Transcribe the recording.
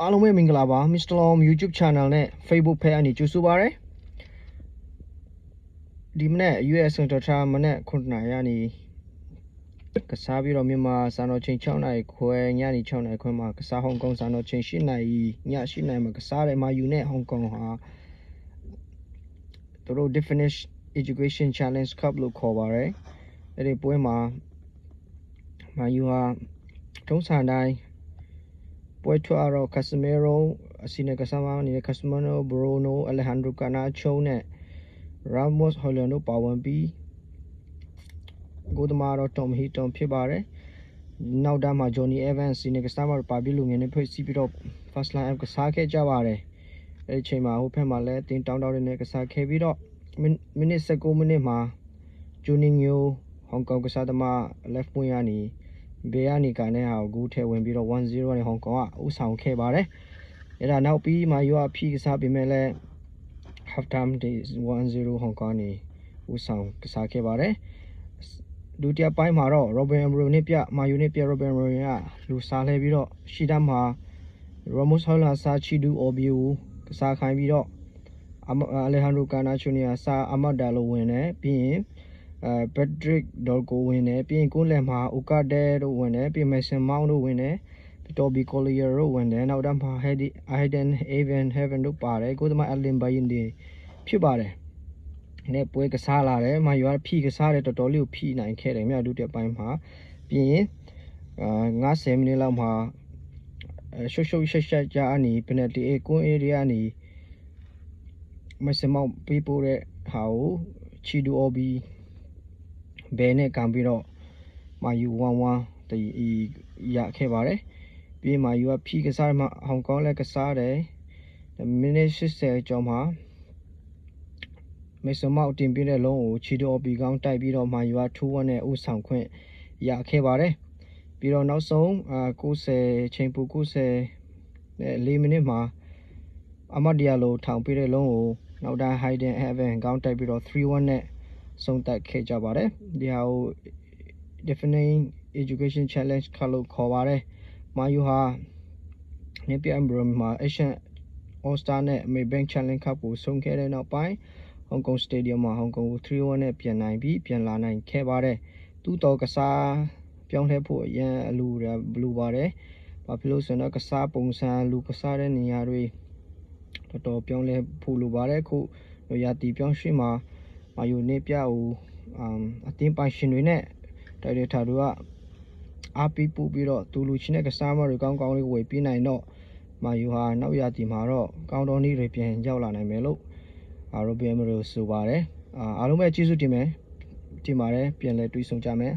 အားလုံးပဲမင်္ဂလာပါ Mr. Lom YouTube Channel နဲ့ Facebook Page အနေကြိုဆိုပါရစေဒီမနေ့ US Center ထားမနေ့9နာရီကနေကစားပြီးတော့မြန်မာစံတော်ချိန်6နာရီခွဲညနေ6နာရီခွဲမှာကစားဟောင်ကောင်စံတော်ချိန်8နာရီည8နာရီမှာကစားတယ်မာယူနဲ့ဟောင်ကောင်ဟာသူတို့ Definition Education Challenge Cup လို့ခေါ်ပါတယ်အဲ့ဒီပွဲမှာမာယူဟာထုံးစံတိုင်း ပွဲထွက်တော့ Casemiro အစီနဲ့ကစားမနေတဲ့ Casemiro Bruno Alejandro Garnacho နဲ့ Ramos Hojlund တို့ပါဝင်ပြီးဂိုးသမားတော့ Tom Heaton ဖြစ်ပါတယ်။နောက်တန်းမှာ Johnny Evans စီနဲ့ကစားမပါပြီးလူငယ်နဲ့ဖွဲ့စည်းပြီးတော့ first line up ကစားခဲ့ကြပါတယ်။အဲဒီချိန်မှာဟိုဘက်မှာလည်းတင်းတောင်းတောင်းနဲ့ကစားခဲ့ပြီးတော့မိနစ်19မိနစ်မှာ Juninho ဟောင်ကောင်ကစားသမား left wing ကနေ ဘေးကနေကနေဟာကိုဂူးထဲဝင်ပြီးတော့1-0နဲ့ဟောင်ကောင်ကဥဆောင်ခဲ့ပါတယ်။အဲ့ဒါနောက်ပြီးမှယူအဖီကစားပြီးမဲ့လဲ half time ဒီ1-0ဟောင်ကောင်နေဥဆောင်ကစားခဲ့ပါတယ်။ဒုတိယပိုင်းမှာတော့ Robin Amro နဲ့ပြမာယူနဲ့ပြ Robin Amro ကလူစားလဲပြီးတော့ရှီတမ်းမှာ Ramos Hola Sachidu Obio ကစားခိုင်းပြီးတော့ Alejandro Garnacho နဲ့စာအမတ်ဒါလိုဝင်တယ်ပြီးရင် အဲဘက်ဒရစ်ဒေါ်ကိုဝင်တယ်ပြီးရင်ကိုလက်မှာအိုကာဒဲတို့ဝင်တယ်ပြီးမက်ဆင်မောင်းတို့ဝင်တယ်တော်ဘီကိုလီယာတို့ဝင်တယ်နောက်တန်းမှာဟက်ဒီအိုင်ဒန်အေဗန်ဟက်ဗန်တို့ပါတယ်ကိုသမားအလင်ဘိုင်းဒီဖြစ်ပါတယ်နဲ့ပွဲကစားလာတယ်မာယူကဖြီကစားတယ်တော်တော်လေးကိုဖြီနိုင်ခဲ့တယ်မြောက်ဒုတိယပိုင်းမှာပြီးရင်အာ90မိနစ်လောက်မှာရှုပ်ရှုပ်ရှက်ရှက်ကြအနေပနတီအေကွန်းအေရီယာနေမက်ဆင်မောင်းပေးပို့တဲ့ဟာကိုချီဒူအော် ဘီဘဲနဲ့ကံပြီးတော့မာယူ1-1တည်ရခဲ့ပါတယ်ပြီးမာယူကဖြီးကစားမှာဟောင်ကောင်လည်းကစားတယ်မိနစ်80ကျော်မှာမေဆမောက်တင်ပြတဲ့လုံးကိုချီတိုပီကောင်းတိုက်ပြီးတော့မာယူက2-1နဲ့ဥဆောင်ခွင့်ရခဲ့ပါတယ်ပြီးတော့နောက်ဆုံးအာ90ချိန်ပူ90နဲ့4မိနစ်မှာအမတ်ဒီယာလိုထောင်ပြတဲ့လုံးကိုနောက်တိုင်း Hayden Evan ကောင်းတိုက်ပြီးတော့3-1နဲ့ ဆုံးသက်ခဲ့ကြပါတယ်ဒီဟာကို definite education challenge ခလို့ခေါ်ပါတယ်မာယူဟာနေပြအမ်ဘရမ်မှာ Asian All Star နဲ့ Maybank Challenge Cup ကိုဆုံးခဲ့တဲ့နောက်ပိုင်းဟောင်ကောင်စတေဒီယမ်မှာဟောင်ကောင်ကို3-1နဲ့ပြန်နိုင်ပြီးပြန်လာနိုင်ခဲ့ပါတယ်သူ့တော်ကစားပြောင်းလဲဖို့အရန်အလူရဘလူပါတယ်ဘာဖြစ်လို့ဆိုတော့ကစားပုံစံလူကစားတဲ့နေရာတွေတော်တော်ပြောင်းလဲဖို့လိုပါတယ်ခုရာတီပြောင်းရွှေ့မှာ မာယူနေပြကိုအမ်အတင်းပိုင်ရှင်တွေနဲ့တိုက်ရထားတို့ကအားပေးပို့ပြီးတော့သူလူချင်းတဲ့ကစားမတွေကောင်းကောင်းလေးဝယ်ပြနိုင်တော့မာယူဟာနောက်ရာတီမှာတော့ကောင်းတော်နည်းတွေပြန်ရောက်လာနိုင်မယ်လို့အာရိုဘီယမ်ရိုဆိုပါတယ်အားလုံးပဲကျေးဇူးတင်မယ်တင်ပါတယ်ပြန်လဲတွေ့ဆုံကြမယ်